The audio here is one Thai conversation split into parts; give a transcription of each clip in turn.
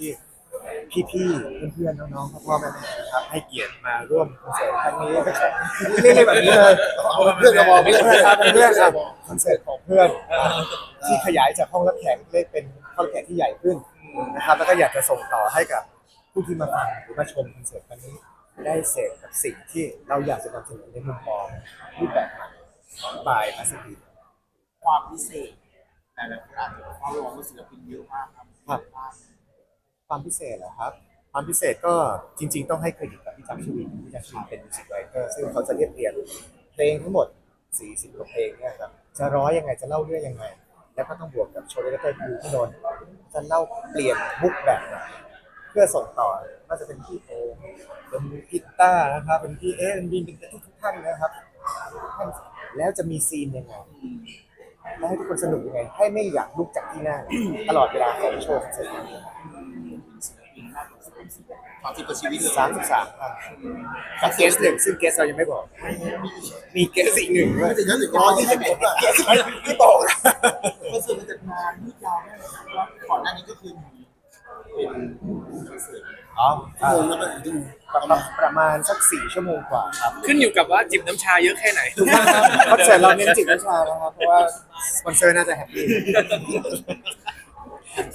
ที่พี่ๆเพื่อนๆน้องๆพ่อๆแม่ๆนะครับให้เกียรติมาร่วมคอนเสิร์ตครั้งนี้เรียกๆแบบนี้เลยเพื่อนก็บอกเพื่อนครับเป็นเพื่อนครับคอนเสิร์ตของเพื่อนที่ขยายจากห้องรับแขกเล็กเป็นห้องรับแขกที่ใหญ่ขึ้นนะครับแล้วก็อยากจะส่งต่อให้กับผู้ที่มาฟังหรือมาชมคอนเสิร์ตครั้งนี้ ได้เสพกับสิ่งที่เราอยากจะนำเสนอในมุมมองรูปแบบใหม่บายมาสกีความพิเศษแต่ละคนอาจจะเข้ารวมศิลปินเยอะมากครับ ความพิเศษเหรอครับ ความพิเศษก็จริง ๆ ต้องให้เครดิตกับพี่จักรชวินพี่จักรชวินเป็นมิวสิกไรเตอร์ซึ่งเขาจะเรียบเรียงเพลงทั้งหมด 40กว่าเพลงเนี่ยครับจะร้อยยังไงจะเล่าเรื่องยังไง แล้วก็ต้องบวกกับโชว์เลเตอร์คิวที่นนท์จะเล่าเปลี่ยนมุกแบบไหนเพื่อส่งต่อน่าจะเป็นพี่โอเป็นพี่ต้านะครับเป็นพี่เอ๊เป็นบินเป็นทุกท่านนะครับท่านแล้วจะมีซีนยังไงแล้วให้ทุกคนสนุกยังไง ให้ไม่อยากลุกจากที่นั่งตลอดเวลาของโชว์คอนเสิร์ต สามสิบกว่าชีวิตเลยสามสิบสามครับกับเกสหนึ่งซึ่งเกสเรายังไม่บอก มีเกสอีกหนึ่งด้วย ไม่ถึงนั้นถึงร้อยยี่สิบคนอะที่บอกนะคอนเสิร์ตมันจะนานยืดยาวแน่เลยครับว่าก่อนหน้านี้ก็คือเป็นคอนเสิร์ตอ๋อชั่วโมงแล้วก็ถึงประมาณประมาณสักสี่ชั่วโมงกว่าครับขึ้นอยู่กับว่าจิบน้ำชาเยอะแค่ไหนคอนเสิร์ตเราเน้นจิตวิชานะครับเพราะว่าสปอนเซอร์น่าจะแฮปปี้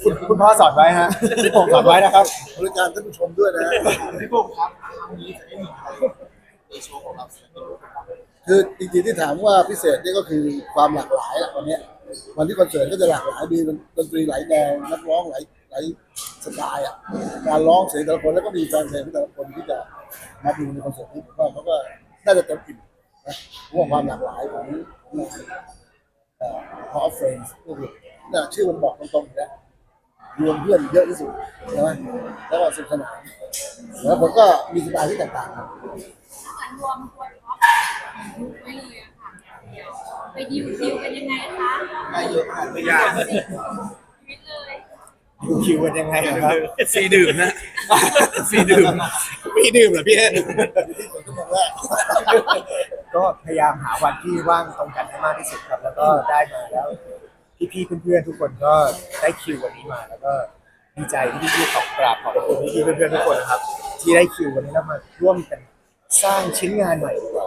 คุณคุณพ่อสอนไว้ฮะพี่ผมสอนไว้นะครับ บริการท่านผู้ชมด้วยนะพี่โป้งครับครั้งนี้จะได้มีใครในโชว์ของเราศิลปินบ้างคือจริงๆที่ถามว่าพิเศษนี่ก็คือความหลากหลายแหละวันเนี้ยวันที่คอนเสิร์ตก็จะหลากหลายมีดนตรีหลายแนวนักร้องหลายหลายสไตล์อะการร้องเสียงแต่ละคนแล้วก็มีแฟนเพลงของแต่ละคนที่จะมาดูในคอนเสิร์ตนี้ผมว่าเขาก็น่าจะเต็มอิ่มนะเพราะว่าความหลากหลายของงานเอ่อ Hall of Friends ก็คือเนี่ยชื่อมันบอกตรงๆอยู่แล้ว รวมเพื่อนเยอะที่สุดใช่ไหมแล้วก็สนุกสนานแล้วผมก็มีสไตล์ที่แตกต่างกันถ้ารวมตัวท็อปไว้เลยอะค่ะเดี๋ยวไปดิวดิวกันยังไงคะได้เยอะมากไม่ยากชีวิตเลยดูคิวกันยังไงครับสีดื่มนะสีดื่มมีดื่มเหรอพี่เอ็นชั่วโมงแรกก็พยายามหาวันที่ว่างตรงกันให้มากที่สุดครับ แล้วก็ได้มาแล้ว พี่ๆเพื่อนๆทุกคนก็ได้คิววันนี้มา แล้วก็ดีใจที่พี่ๆขอบกราบขอบคุณพี่ๆเพื่อนๆทุกคนนะครับ ที่ได้คิววันนี้แล้วมาร่วมกันสร้างชิ้นงานใหม่ดีกว่า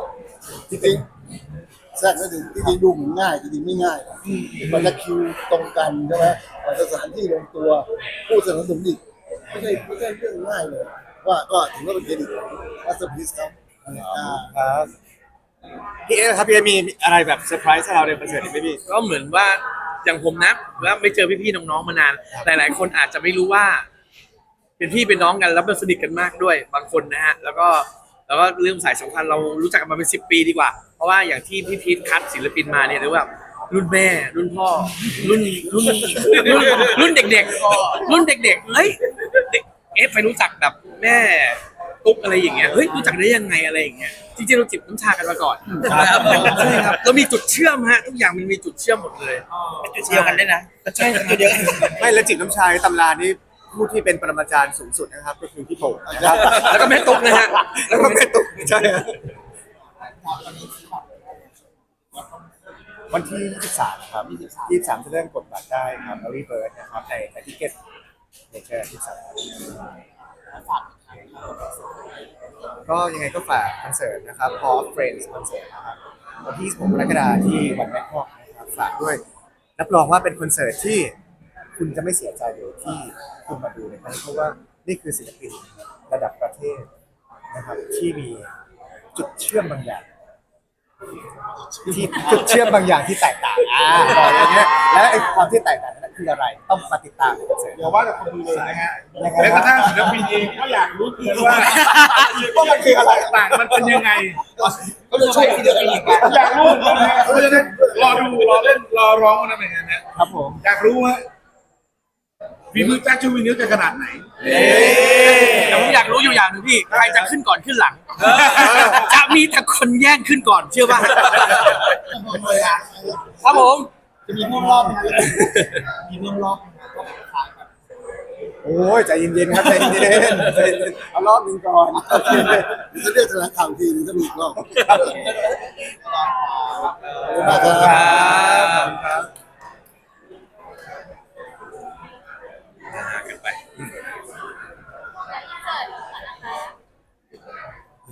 จริงๆแทรกไม่ถึงจริงๆดูเหมือนง่ายจริงๆไม่ง่ายนะมันจะคิวตรงกันใช่ไหมมันจะสถานที่ลงตัวผู้สนับสนุนอีกไม่ใช่ไม่ใช่เรื่องง่ายเลยว่าก็ถือว่าเป็นเครดิตมาสเตอร์พีซครับอ่าครับพี่เอ๊ครับพี่เอ๊มีอะไรแบบเซอร์ไพรส์ให้เราในคอนเสิร์ตนี้ไหมพี่ก็เหมือนว่า อย่างผมนะแล้วไม่เจอพี่ๆน้องๆมานาน หลาย ๆ คนอาจจะไม่รู้ว่า เป็นพี่เป็นน้องกันแล้วมันสนิทกันมากด้วย บางคนนะฮะแล้วก็แล้วก็เรื่องสายสัมพันธ์เรารู้จักกันมาเป็นสิบปีดีกว่า เพราะว่าอย่างที่พี่พีทคัดศิลปินมาเนี่ยเรียกว่ารุ่นแม่ รุ่นพ่อ รุ่นรุ่นรุ่นรุ่นเด็กๆรุ่นเด็กๆเฮ้ยเด็กเอฟไปรู้จักแบบแม่ ตุ๊กอะไรอย่างเงี้ยเฮ้ยรู้จักได้ยังไงอะไรอย่างเงี้ยจริงๆเราจิบน้ำชากันมาก่อนครับใช่ครับเรามีจุดเชื่อมฮะทุกอย่างมันมีจุดเชื่อมหมดเลยจุดเดียวกันได้นะใช่จุดเดียวกันไม่แล้วจิบน้ำชาในตำรานี่ผู้ที่เป็นปรมาจารย์สูงสุดนะครับ ก็คือพี่โป่งนะครับแล้วก็แม่ตุ๊กนะฮะแล้วก็แม่ตุ๊กใช่ครับตอนนี้ที่แบบวันที่ 23 ครับ 23 จะเริ่มกดบัตรได้ครับ Early Bird นะครับในในทิเก็ตเนเจอร์ที่สามฝาก ก็ยังไงก็ฝากคอนเสิร์ตนะครับ Hall of Friends คอนเสิร์ตนะครับวันที่26กรกฎาคมที่วันแบงคอกนะครับฝากด้วยรับรองว่าเป็นคอนเสิร์ตที่คุณจะไม่เสียใจเลยที่คุณมาดูในครั้งนี้เพราะว่านี่คือศิลปินระดับประเทศนะครับที่มีจุดเชื่อมบางอย่าง ที่จุดเชื่อมบางอย่างที่แตกต่างอ่าบอกอย่างเงี้ยและไอ้ความที่แตกต่างนั้นคืออะไรต้องมาติดตามในคอนเสิร์ตเดี๋ยวว่าแต่คนดูเลยนะฮะยังไงแม้กระครัทั่งบศิลปินเองก็อยากรู้เหมือนว่าว่ามันคืออะไรต่างมันเป็นยังไงก็เลยใช่ทีเดียวกันอีกอยากรู้เหมือนกันนะเพราะฉะนั้นรอดูรอเล่นรอร้องกันนะเป็นไงนะ ครับผม อยากรู้ฮะฝีมือแจ็คชูวินิวจะขนาดไหนแต่ผม อยากรู้อยู่อย่างหนึ่งพี่ใครจะขึ้นก่อนขึ้นหลัง จะมีแต่คนแย่งขึ้นก่อนเชื่อป่ะครับผม จะมีร่วมรอบไหมครับมีร่วมรอบไหมครับก็ขายแบบโอ้ยใจเย็นๆครับใจเย็นๆใจเย็นๆเอารอบหนึงก่อนโอเคจะเรียกแถลงข่าวอีกทีหนึงถ้ามีอีกรอบขอบคุณครับกันไป นะคะ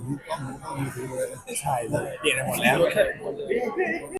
อย่างกล้องมือถือเลย ใช่เลยเปลี่ยนไปหมดแล้ว